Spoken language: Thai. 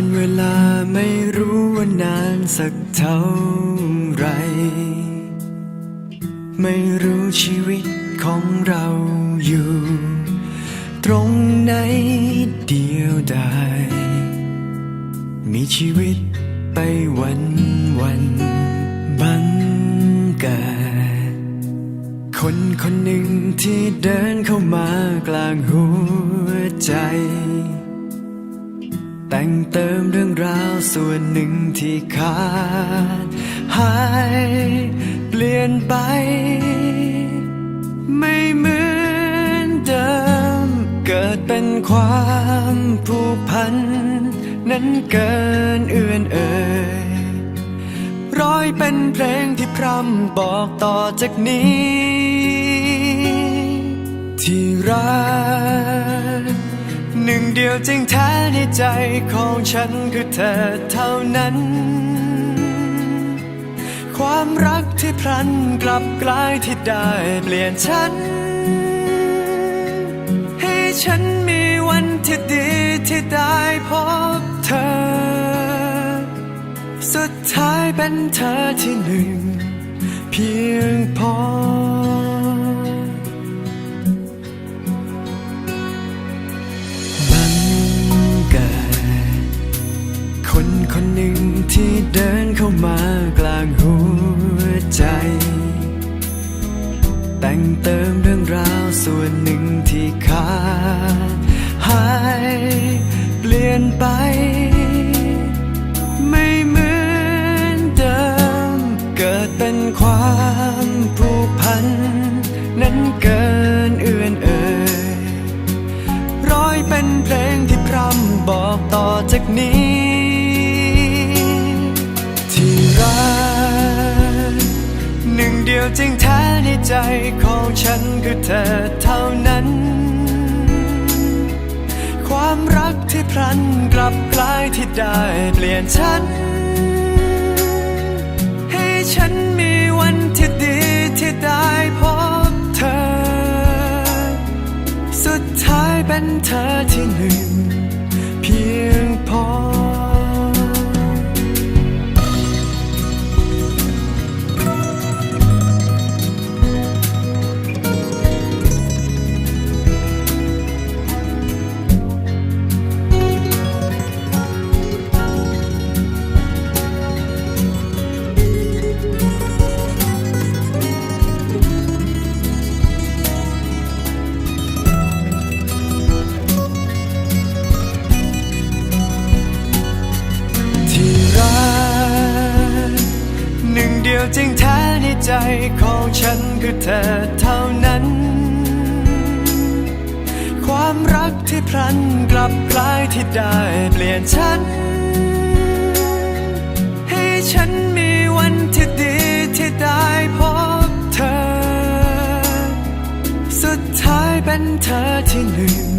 านเวลาไม่รู้ว่านานสักเท่าไร ไม่รู้ชีวิตของเราอยู่ ตรงไหนเดียวดายมีชีวิตไปวันวันบังเกิดคนคนหนึ่งที่เดินเข้ามากลางหัวใจ แต่งเติมเรื่องราวส่วนหนึ่งที่ขาดหายเปลี่ยนไป ไม่เหมือนเดิม เกิดเป็นความผูกพัน นั้นเกินเอื่อนเอ่ยร้อยเป็นเพลงที่พร่ำบอกต่อจากนี้ ที่รัก เดียวจริงแท้ในใจของฉันคือเธอเท่านั้น ความรักที่พลันกลับกลายที่ได้เปลี่ยนฉัน ให้ฉันมีวันที่ดีที่ได้พบเธอ สุดท้ายเป็นเธอที่หนึ่ง เพียงพอ หนึ่งที่เดินเข้ามากลางหัวใจ แต่งเติมเรื่องราวส่วนหนึ่งที่ขาดหายเปลี่ยนไป ไม่เหมือนเดิม เกิดเป็นความผูกพัน นั้นเกินเอื่อนเอ่ยร้อยเป็นเพลงที่พร่ำบอกต่อจากนี้ จริงแท้ในใจของฉันคือเธอเท่านั้น ความรักที่พลันกลับกลายที่ได้เปลี่ยนฉัน ให้ฉันมีวันที่ดีที่ได้พบเธอ สุดท้ายเป็นเธอที่หนึ่ง เพียงพอ ดียวจริงแท้ในใจของฉันคือเธอเท่านั้น ความรักที่พลันกลับกลายที่ได้เปลี่ยนฉัน ให้ฉันมีวันที่ดีที่ได้พบเธอ สุดท้ายเป็นเธอที่หนึ่ง